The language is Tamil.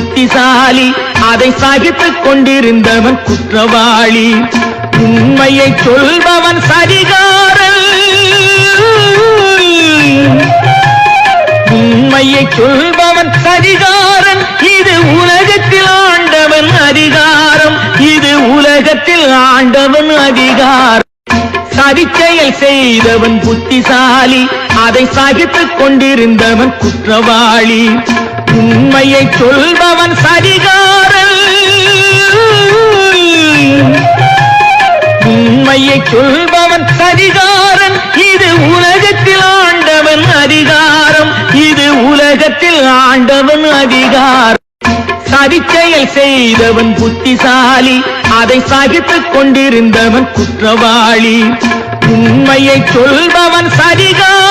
புத்திசாலி அதை சகித்துக் கொண்டிருந்தவன் குற்றவாளி. உண்மையை சொல்பவன் சரிகாரன். உண்மையை சொல்பவன் சரிகாரன். இது உலகத்தில் ஆண்டவன் அதிகாரம். இது உலகத்தில் ஆண்டவன் அதிகாரம். சதிச்செயல் செய்தவன் புத்திசாலி அதை சகித்துக் கொண்டிருந்தவன் குற்றவாளி. உண்மையை சொல்பவன் சரிகாரன். உண்மையை சொல்பவன் சரிகாரன். இது உலகத்தில் ஆண்டவன் அதிகாரம். இது உலகத்தில் ஆண்டவன் அதிகாரம். சதிச்செயல் செய்தவன் புத்திசாலி. அதை சகித்துக் கொண்டிருந்தவன் குற்றவாளி. உண்மையை சொல்பவன் சரிகாரன்.